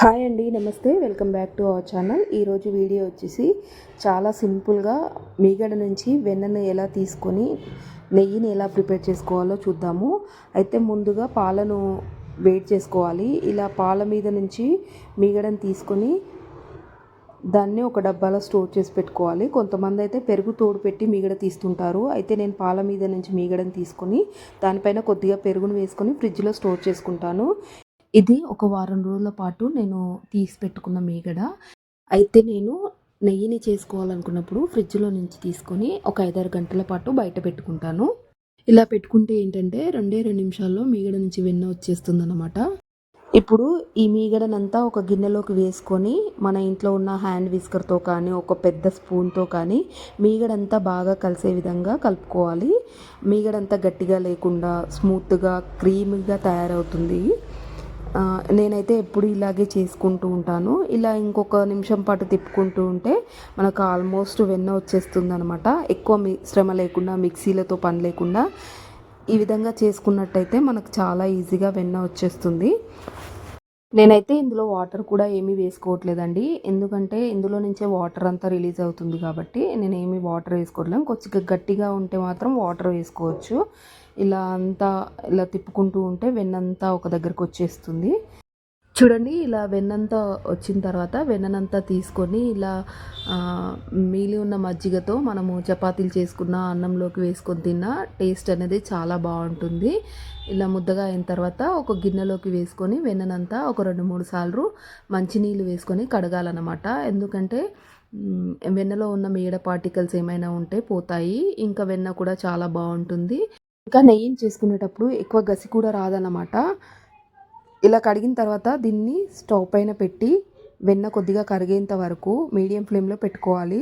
Hi అండి నమస్తే. Welcome back to our channel. ఈరోజు వీడియో వచ్చేసి చాలా సింపుల్గా మీగడ నుంచి వెన్నను ఎలా తీసుకొని నెయ్యిని ఎలా ప్రిపేర్ చేసుకోవాలో చూద్దాము. అయితే ముందుగా పాలను వేడి చేసుకోవాలి. ఇలా పాల మీద నుంచి మీగడను తీసుకొని దాన్ని ఒక డబ్బాలో స్టోర్ చేసి పెట్టుకోవాలి. కొంతమంది అయితే పెరుగు తోడు పెట్టి మీగడ తీస్తుంటారు. అయితే నేను పాల మీద నుంచి మీగడని తీసుకొని దానిపైన కొద్దిగా పెరుగును వేసుకొని ఫ్రిడ్జ్లో స్టోర్ చేసుకుంటాను. ఇది ఒక వారం రోజుల పాటు నేను తీసి పెట్టుకున్న మీగడ. అయితే నేను నెయ్యిని చేసుకోవాలనుకున్నప్పుడు ఫ్రిడ్జ్లో నుంచి తీసుకొని ఒక ఐదారు గంటల పాటు బయట పెట్టుకుంటాను. ఇలా పెట్టుకుంటే ఏంటంటే రెండే రెండు నిమిషాల్లో మీగడ నుంచి వెన్న వచ్చేస్తుంది అనమాట ఇప్పుడు ఈ మీగడనంతా ఒక గిన్నెలోకి వేసుకొని మన ఇంట్లో ఉన్న హ్యాండ్ విస్కర్తో కానీ ఒక పెద్ద స్పూన్తో కానీ మీగడంతా బాగా కలిసే విధంగా కలుపుకోవాలి. మీగడంతా గట్టిగా లేకుండా స్మూత్గా క్రీమీగా తయారవుతుంది. నేనైతే ఎప్పుడు ఇలాగే చేసుకుంటూ ఉంటాను. ఇలా ఇంకొక నిమిషం పాటు తిప్పుకుంటూ ఉంటే మనకు ఆల్మోస్ట్ వెన్న వచ్చేస్తుంది అనమాట ఎక్కువ మీ శ్రమ లేకుండా మిక్సీలతో పని లేకుండా ఈ విధంగా చేసుకున్నట్టయితే మనకు చాలా ఈజీగా వెన్న వచ్చేస్తుంది. నేనైతే ఇందులో వాటర్ కూడా ఏమీ వేసుకోవట్లేదండి. ఎందుకంటే ఇందులో నుంచే వాటర్ అంతా రిలీజ్ అవుతుంది కాబట్టి నేను ఏమీ వాటర్ వేసుకోవట్లేదు. కొంచెం గట్టిగా ఉంటే మాత్రం వాటర్ వేసుకోవచ్చు. ఇలా అంతా ఇలా తిప్పుకుంటూ ఉంటే వెన్నంతా ఒక దగ్గరకు వచ్చేస్తుంది. చూడండి ఇలా వెన్నంతా వచ్చిన తర్వాత వెన్ననంతా తీసుకొని ఇలా మీలి ఉన్న మజ్జిగతో మనము చపాతీలు చేసుకున్న అన్నంలోకి వేసుకొని తిన్న టేస్ట్ అనేది చాలా బాగుంటుంది. ఇలా ముద్దగా అయిన తర్వాత ఒక గిన్నెలోకి వేసుకొని వెన్ననంతా ఒక రెండు మూడు సార్లు మంచినీళ్ళు వేసుకొని కడగాలన్నమాట. ఎందుకంటే వెన్నలో ఉన్న మీడ పార్టికల్స్ ఏమైనా ఉంటే పోతాయి. ఇంకా వెన్న కూడా చాలా బాగుంటుంది. ఇంకా నెయ్యిని చేసుకునేటప్పుడు ఎక్కువ గసి కూడా రాదన్నమాట. ఇలా కడిగిన తర్వాత దీన్ని స్టవ్ పైన పెట్టి వెన్న కొద్దిగా కరిగేంత వరకు మీడియం ఫ్లేమ్లో పెట్టుకోవాలి.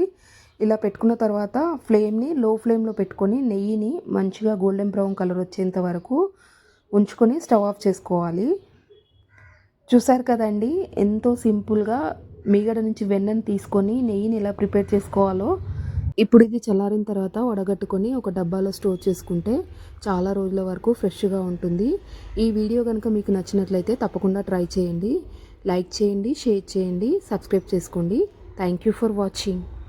ఇలా పెట్టుకున్న తర్వాత ఫ్లేమ్ని లో ఫ్లేమ్లో పెట్టుకొని నెయ్యిని మంచిగా గోల్డెన్ బ్రౌన్ కలర్ వచ్చేంత వరకు ఉంచుకొని స్టవ్ ఆఫ్ చేసుకోవాలి. చూసారు కదండి ఎంతో సింపుల్గా మీగడ నుంచి వెన్నను తీసుకొని నెయ్యిని ఎలా ప్రిపేర్ చేసుకోవాలో ఇప్పుడు ఇది చల్లారిన తర్వాత వడగట్టుకొని ఒక డబ్బాలో స్టోర్ చేసుకుంటే చాలా రోజుల వరకు ఫ్రెష్గా ఉంటుంది. ఈ వీడియో కనుక మీకు నచ్చినట్లయితే తప్పకుండా ట్రై చేయండి. లైక్ చేయండి షేర్ చేయండి సబ్స్క్రైబ్ చేసుకోండి. Thank you for watching.